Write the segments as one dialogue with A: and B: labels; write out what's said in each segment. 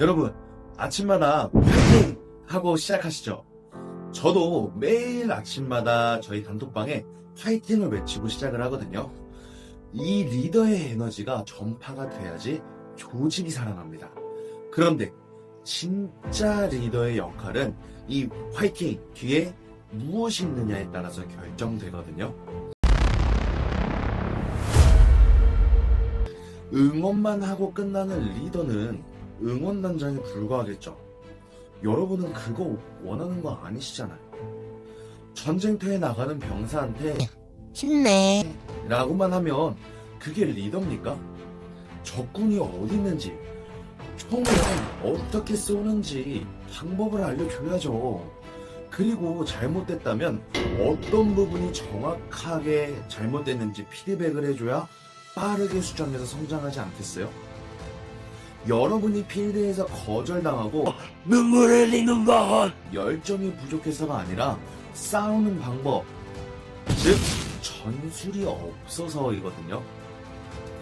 A: 여러분, 아침마다 파이팅! 하고 시작하시죠. 저도 매일 아침마다 저희 단톡방에 파이팅을 외치고 시작을 하거든요. 이 리더의 에너지가 전파가 돼야지 조직이 살아납니다. 그런데 진짜 리더의 역할은 이 화이팅 뒤에 무엇이 있느냐에 따라서 결정되거든요. 응원만 하고 끝나는 리더는 응원단장에 불과하겠죠. 여러분은 그거 원하는 거 아니시잖아요. 전쟁터에 나가는 병사한테
B: 힘내.
A: 라고만 하면 그게 리더입니까? 적군이 어디 있는지, 총을 어떻게 쏘는지 방법을 알려줘야죠. 그리고 잘못됐다면 어떤 부분이 정확하게 잘못됐는지 피드백을 해줘야 빠르게 수정해서 성장하지 않겠어요? 여러분이 필드에서 거절당하고
B: 눈물 흘리는 건
A: 열정이 부족해서가 아니라 싸우는 방법, 즉 전술이 없어서이거든요.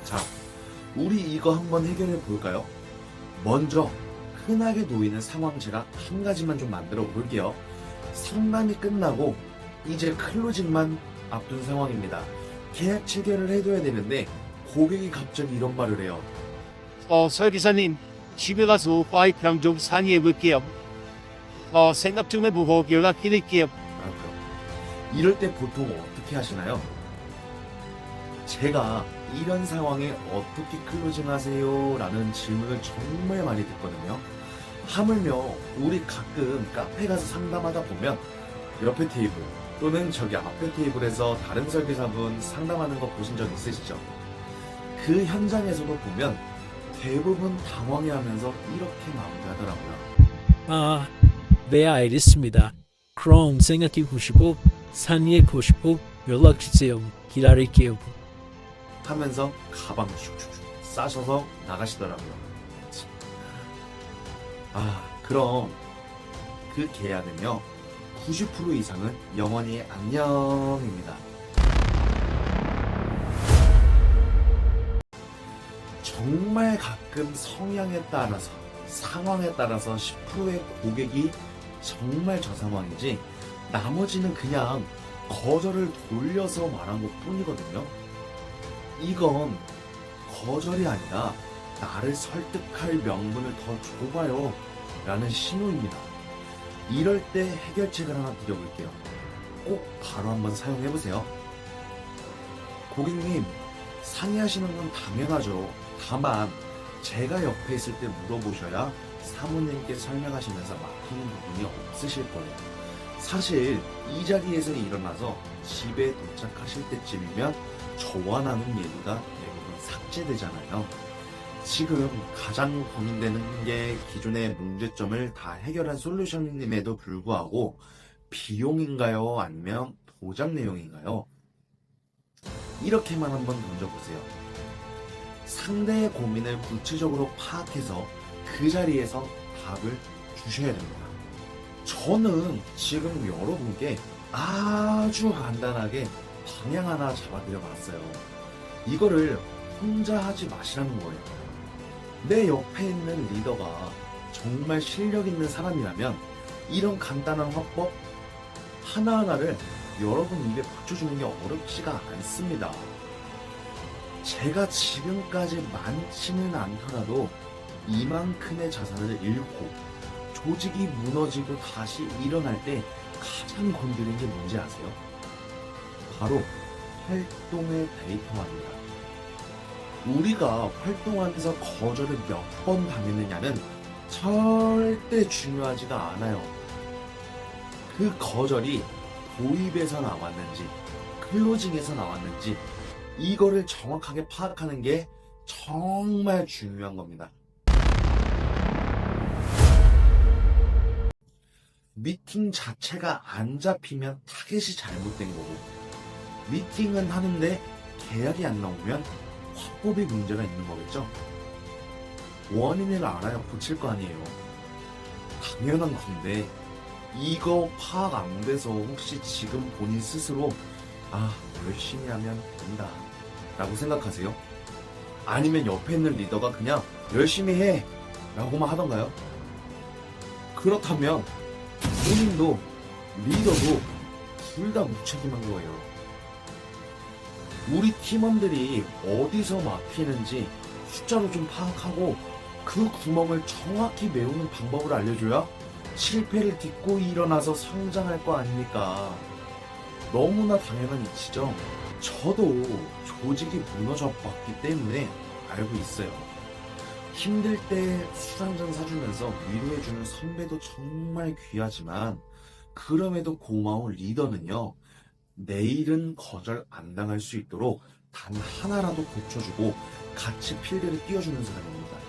A: 자, 우리 이거 한번 해결해 볼까요? 먼저 흔하게 놓이는 상황 제가 한 가지만 좀 만들어 볼게요. 상담이 끝나고 이제 클로징만 앞둔 상황입니다. 계약 체결을 해둬야 되는데 고객이 갑자기 이런 말을 해요.
C: 어, 설계사님, 집에 가서 와이프랑 좀 상의해 볼게요. 어, 생각 좀 해보고 연락드릴게요.
A: 라고요. 이럴 때 보통 어떻게 하시나요? 제가 이런 상황에 어떻게 클로징 하세요? 라는 질문을 정말 많이 듣거든요. 하물며 우리 가끔 카페 가서 상담하다 보면 옆에 테이블 또는 저기 앞에 테이블에서 다른 설계사분 상담하는 거 보신 적 있으시죠? 그 현장에서도 보면 대부분 당황해하면서 이렇게 마무리하더라고요.
D: 아, 네 알겠습니다. 그럼 생각해 보시고 상의해 보시고 연락 주세요. 기다릴게요.
A: 하면서 가방 슉슉슉 싸셔서 나가시더라고요. 참. 아, 그럼 그 계약은요, 90% 이상은 영원히 안녕입니다. 정말 가끔 성향에 따라서, 상황에 따라서 10%의 고객이 정말 저 상황이지, 나머지는 그냥 거절을 돌려서 말한 것 뿐이거든요. 이건 거절이 아니라 나를 설득할 명분을 더 줘봐요 라는 신호입니다. 이럴 때 해결책을 하나 드려볼게요. 꼭 바로 한번 사용해보세요. 고객님, 상의하시는 건 당연하죠. 다만, 제가 옆에 있을 때 물어보셔야 사모님께 설명하시면서 막히는 부분이 없으실 거예요. 사실, 이 자리에서 일어나서 집에 도착하실 때쯤이면 저와 나눈 얘기가 대부분 삭제되잖아요. 지금 가장 고민되는 게 기존의 문제점을 다 해결한 솔루션임에도 불구하고 비용인가요? 아니면 보장 내용인가요? 이렇게만 한번 던져보세요. 상대의 고민을 구체적으로 파악해서 그 자리에서 답을 주셔야 됩니다. 저는 지금 여러분께 아주 간단하게 방향 하나 잡아드려 봤어요. 이거를 혼자 하지 마시라는 거예요. 내 옆에 있는 리더가 정말 실력 있는 사람이라면 이런 간단한 화법 하나하나를 여러분 입에 붙여주는 게 어렵지가 않습니다. 제가 지금까지 많지는 않더라도 이만큼의 자산을 잃고 조직이 무너지고 다시 일어날 때 가장 건드린 게 뭔지 아세요? 바로 활동의 데이터화입니다. 우리가 활동하면서 거절을 몇 번 당했느냐는 절대 중요하지가 않아요. 그 거절이 도입에서 나왔는지, 클로징에서 나왔는지, 이거를 정확하게 파악하는 게 정말 중요한 겁니다. 미팅 자체가 안 잡히면 타겟이 잘못된 거고, 미팅은 하는데 계약이 안 나오면 화법이 문제가 있는 거겠죠? 원인을 알아야 고칠 거 아니에요. 당연한 건데, 이거 파악 안 돼서 혹시 지금 본인 스스로, 아, 열심히 하면 된다. 라고 생각하세요? 아니면 옆에 있는 리더가 그냥 열심히 해. 라고만 하던가요? 그렇다면 본인도 리더도 둘 다 무책임한 거예요. 우리 팀원들이 어디서 막히는지 숫자로 좀 파악하고 그 구멍을 정확히 메우는 방법을 알려줘야 실패를 딛고 일어나서 성장할 거 아닙니까? 너무나 당연한 이치죠. 저도 조직이 무너져 봤기 때문에 알고 있어요. 힘들 때 술 한 잔 사주면서 위로해주는 선배도 정말 귀하지만 그럼에도 고마운 리더는요. 내일은 거절 안 당할 수 있도록 단 하나라도 고쳐주고 같이 필드를 띄워주는 사람입니다.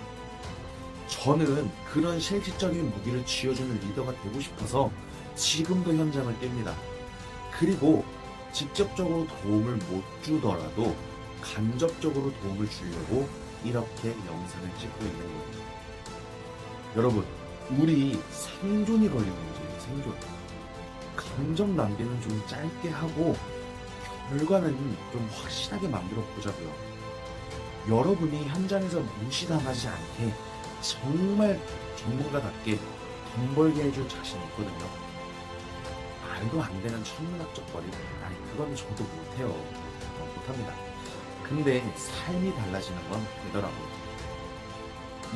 A: 저는 그런 실질적인 무기를 쥐어주는 리더가 되고 싶어서 지금도 현장을 띱니다. 그리고 직접적으로 도움을 못 주더라도 간접적으로 도움을 주려고 이렇게 영상을 찍고 있는 거예요. 여러분, 우리 생존이 걸린 문제예요, 생존. 감정 낭비는 좀 짧게 하고 결과는 좀 확실하게 만들어 보자고요. 여러분이 현장에서 무시당하지 않게 정말 전문가답게 돈 벌게 해줄 자신 있거든요. 말도 안 되는 천문학적 거리. 아니, 그건 저도 못해요. 어, 못합니다. 근데 삶이 달라지는 건 되더라고요.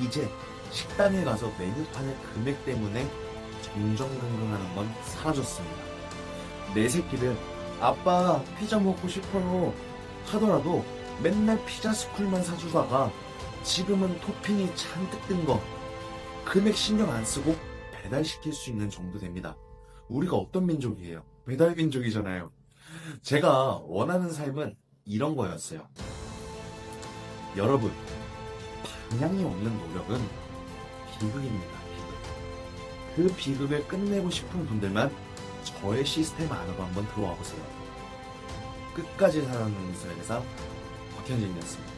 A: 이제 식당에 가서 메뉴판의 금액 때문에 정정당당하는 건 사라졌습니다. 내 새끼들 아빠 피자 먹고 싶어요 하더라도 맨날 피자 스쿨만 사주다가 지금은 토핑이 잔뜩 든 거 금액 신경 안 쓰고 배달시킬 수 있는 정도 됩니다. 우리가 어떤 민족이에요? 배달 민족이잖아요. 제가 원하는 삶은 이런 거였어요. 여러분, 방향이 없는 노력은 비극입니다. 비극. 그 비극을 끝내고 싶은 분들만 저의 시스템 안으로 한번 들어와 보세요. 끝까지 살아남는 이스라엘에서 박현진이었습니다.